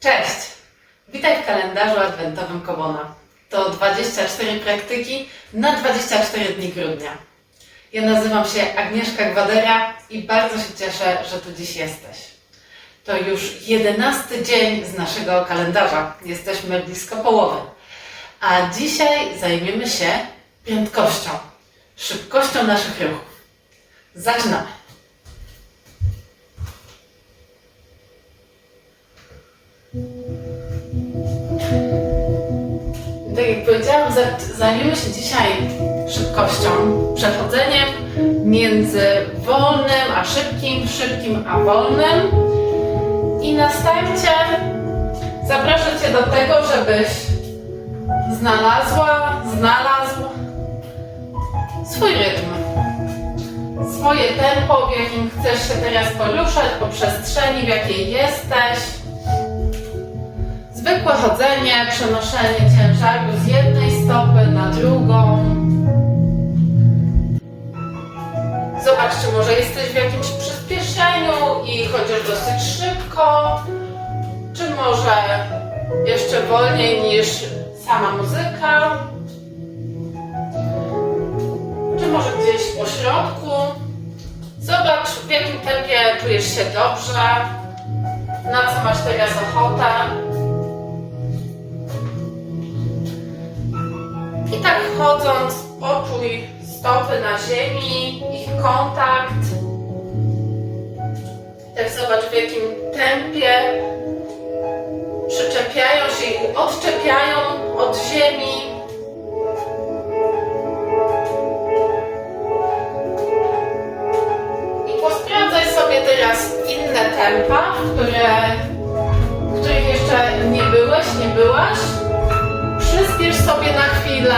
Cześć! Witaj w kalendarzu adwentowym Kobona. To 24 praktyki na 24 dni grudnia. Ja nazywam się Agnieszka Gwadera i bardzo się cieszę, że tu dziś jesteś. To już jedenasty dzień z naszego kalendarza. Jesteśmy blisko połowy. A dzisiaj zajmiemy się prędkością, szybkością naszych ruchów. Zaczynamy! Powiedziałam, za- zajmiemy się dzisiaj szybkością, przechodzeniem między wolnym a szybkim, szybkim a wolnym. I na starcie zaproszę Cię do tego, żebyś znalazła, znalazł swój rytm, swoje tempo, w jakim chcesz się teraz poruszać po przestrzeni, w jakiej jesteś. Zwykłe chodzenie, przenoszenie ciężaru z jednej stopy na drugą. Zobacz, czy może jesteś w jakimś przyspieszeniu i chodzisz dosyć szybko, czy może jeszcze wolniej niż sama muzyka, czy może gdzieś po środku. Zobacz, w jakim tempie czujesz się dobrze, na co masz teraz ochotę. I tak chodząc, poczuj stopy na ziemi, ich kontakt. Też zobacz w jakim tempie przyczepiają się i odczepiają od ziemi. I posprawdzaj sobie teraz inne tempa, które, w których jeszcze nie byłeś, nie byłaś. Sobie na chwilę,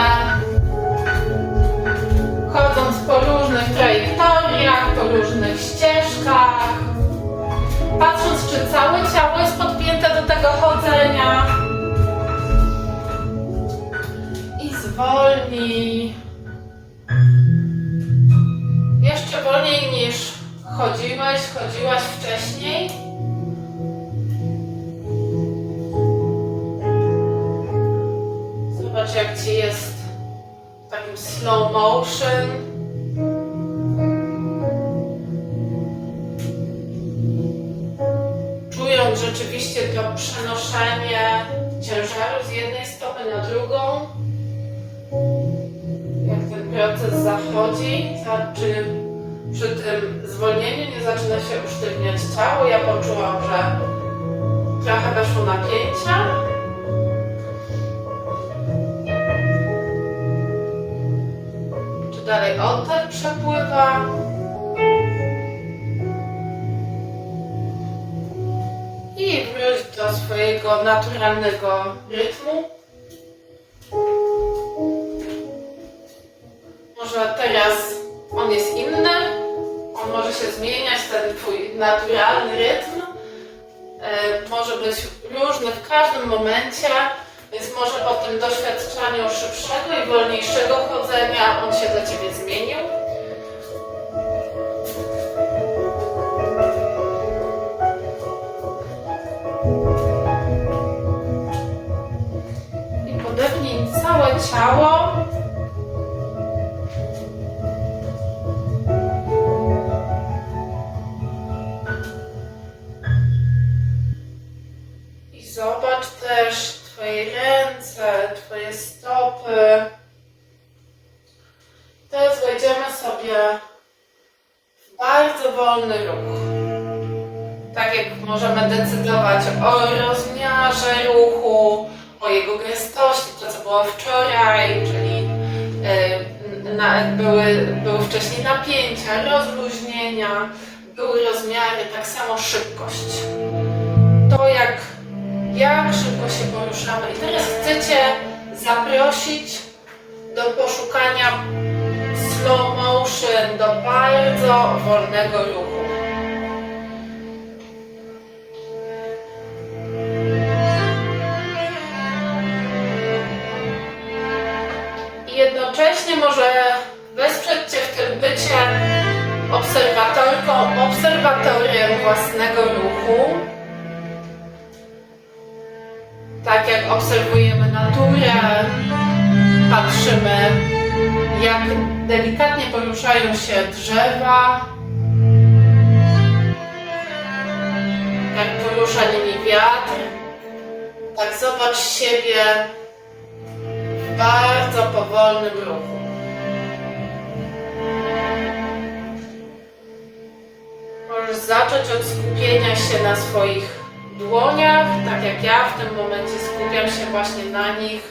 chodząc po różnych trajektoriach, po różnych ścieżkach, patrząc, czy całe ciało jest podpięte do tego chodzenia. I zwolnij. Czując rzeczywiście to przenoszenie ciężaru z jednej stopy na drugą. Jak ten proces zachodzi, za- czy przy tym zwolnieniu nie zaczyna się usztywniać ciało. Ja poczułam, że trochę weszło napięcia. Czy dalej oddech przepływa? Do swojego naturalnego rytmu. Może teraz on jest inny, on może się zmieniać, ten twój naturalny rytm. E, może być różny w każdym momencie, więc może po tym doświadczaniu szybszego i wolniejszego chodzenia on się dla Ciebie zmienił. Ciało. I zobacz też Twoje ręce, Twoje stopy. Teraz wejdziemy sobie w bardzo wolny ruch. Tak jak możemy decydować o rozmiarze ruchu, o jego gęstości, to co było wczoraj, czyli y, na, były, były wcześniej napięcia, rozluźnienia, były rozmiary, tak samo szybkość. To jak jak szybko się poruszamy. I teraz chcę Cię zaprosić do poszukania slow motion, do bardzo wolnego ruchu. Własnego ruchu. Tak jak obserwujemy naturę, patrzymy, jak delikatnie poruszają się drzewa, jak porusza nimi wiatr. Tak zobacz siebie w bardzo powolnym ruchu. Możesz zacząć od skupienia się na swoich dłoniach, tak jak ja w tym momencie skupiam się właśnie na nich.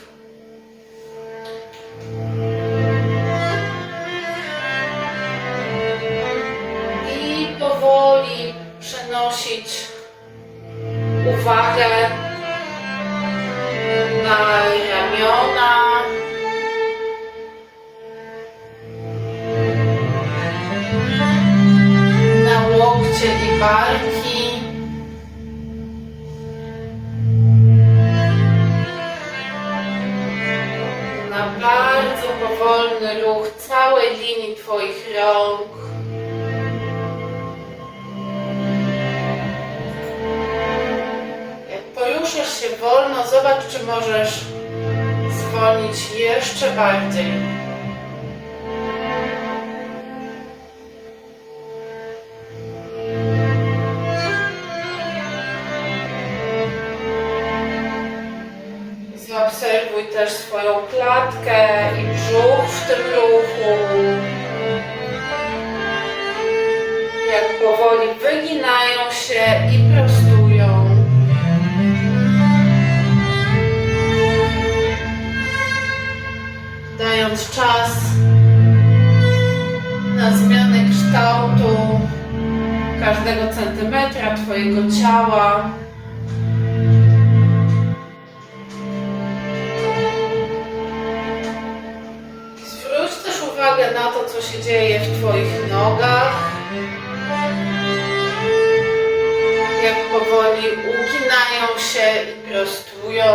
I powoli przenosić uwagę na ramiona. Łokcie i barki. Na bardzo powolny ruch całej linii Twoich rąk. Jak poruszasz się wolno, zobacz, czy możesz zwolnić jeszcze bardziej. Też swoją klatkę i brzuch w tym ruchu. Jak powoli wyginają się i prostują. Dając czas na zmianę kształtu każdego centymetra Twojego ciała. Dzieje w Twoich nogach. Jak powoli uginają się i prostują.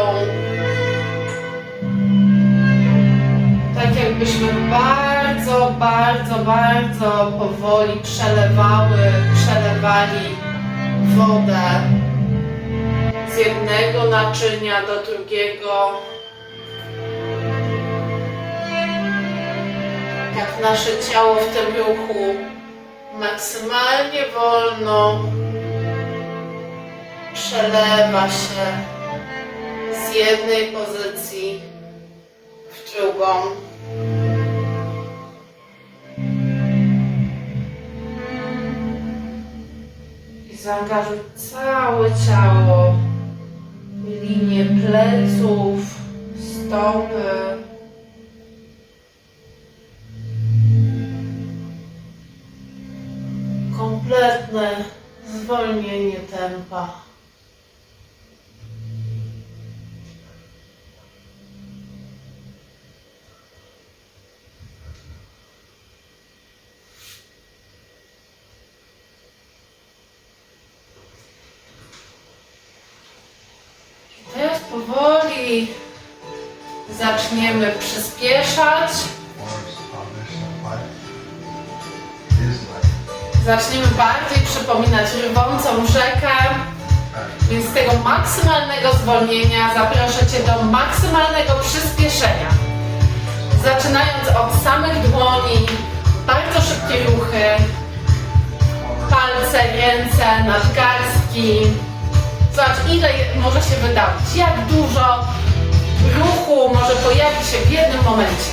Tak jakbyśmy bardzo, bardzo, bardzo powoli przelewały, przelewali wodę z jednego naczynia do drugiego. Jak nasze ciało w tym ruchu maksymalnie wolno przelewa się z jednej pozycji w drugą. I zaangażuj całe ciało, linię pleców, stopy. Kompletne zwolnienie tempa. Powoli zaczniemy przyspieszać. Zaczniemy bardziej przypominać rwącą rzekę, więc z tego maksymalnego zwolnienia zaproszę Cię do maksymalnego przyspieszenia. Zaczynając od samych dłoni, bardzo szybkie ruchy, palce, ręce, nadgarstki. Zobacz, ile może się wydawać, jak dużo ruchu może pojawić się w jednym momencie.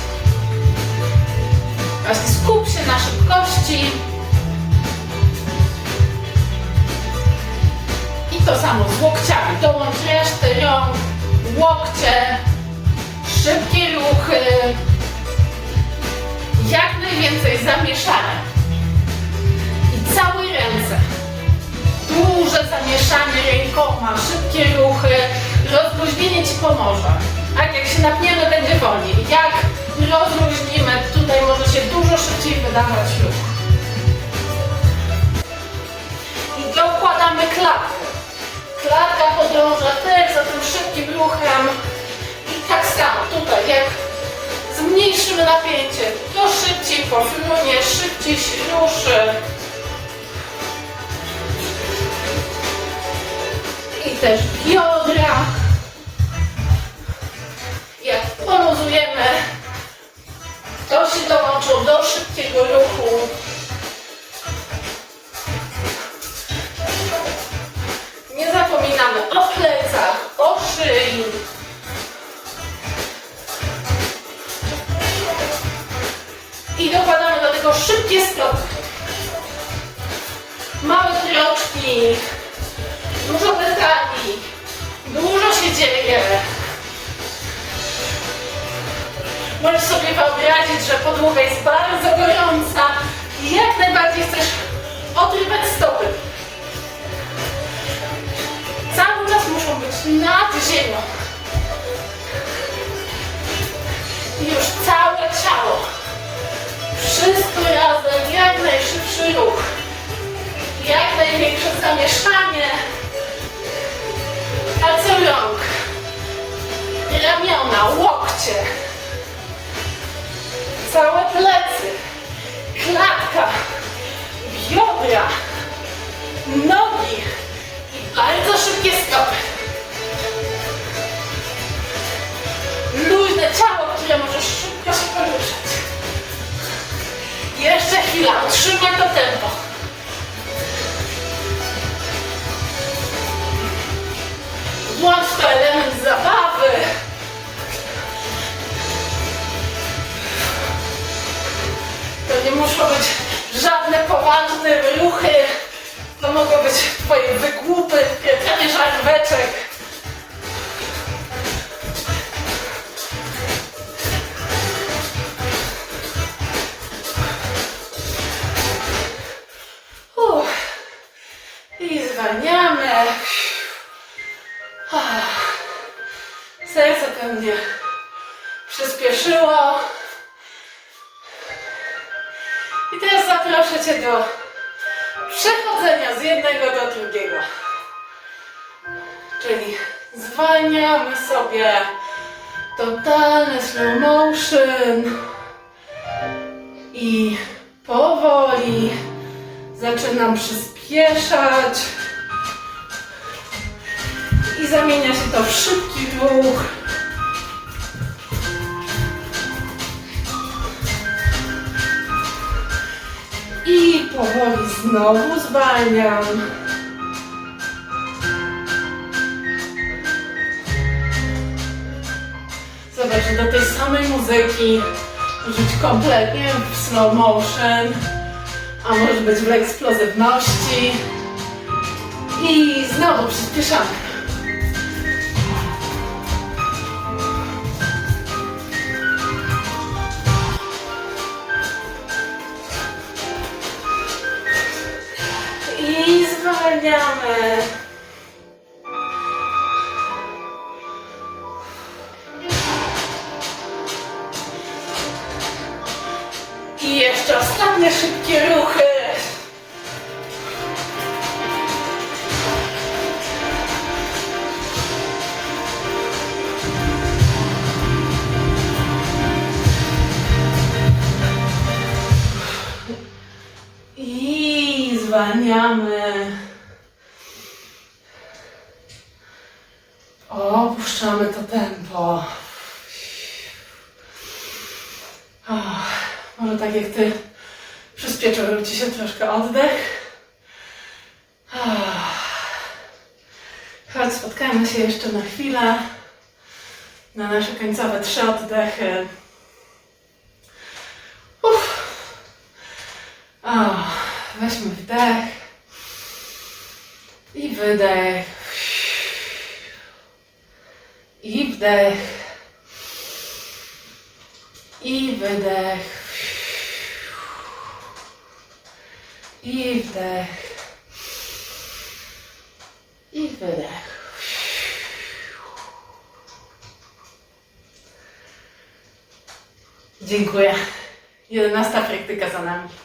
Właśnie skup się na szybkości. Samo z łokciami. Dołącz resztę rąk, łokcie, szybkie ruchy. Jak najwięcej zamieszania. I całe ręce. Duże zamieszanie rękoma, szybkie ruchy. Rozluźnienie Ci pomoże. Tak jak się napniemy, będzie wolniej. Jak rozluźnimy, tutaj może się dużo szybciej wydawać ruch. Podąża też za tym szybkim ruchem. I tak samo tutaj, jak zmniejszymy napięcie, to szybciej pofrunie, szybciej się ruszy. I też biodra. Poluzujemy. To się dołączył do szybkiego ruchu. Dokładamy do tego szybkie stopy. Małe kroczki. Dużo detali. Dużo się dzieje. Możesz sobie wyobrazić, że podłoga jest bardzo gorąca i jak najbardziej chcesz odrywać stopy. Cały czas muszą być nad ziemią. Już całe ciało. Wszystko razem, jak najszybszy ruch. Jak największe zamieszanie. Palce rąk. Ramiona, łokcie. Całe plecy. Klatka. Biodra. Nogi. Jeszcze chwila, utrzymaj to tempo. Włącz to element zabawy. To nie muszą być żadne poważne ruchy. To mogą być twoje wygłupy, pieczenie żarweczek. Zwalniamy. Serce pewnie przyspieszyło. I teraz zaproszę Cię do przechodzenia z jednego do drugiego. Czyli zwalniamy sobie totalny slow motion i powoli zaczynam przyspieszać i zamienia się to w szybki ruch. I powoli znowu zwalniam. Zobacz, do tej samej muzyki rzuć kompletnie w slow motion, a może być w eksplozywności. I znowu przyspieszamy. Zwalniamy. I jeszcze ostatnie szybkie ruchy. Opuszczamy to tempo. Ah, może tak jak ty przyspieszył ci się troszkę oddech. Ah. Chodź, spotkajmy się jeszcze na chwilę. Na nasze końcowe trzy oddechy. Uff. Ah, weźmy wdech i wydech. I wdech. I wydech. I wdech. I wydech. Dziękuję. Jedenasta praktyka za nami.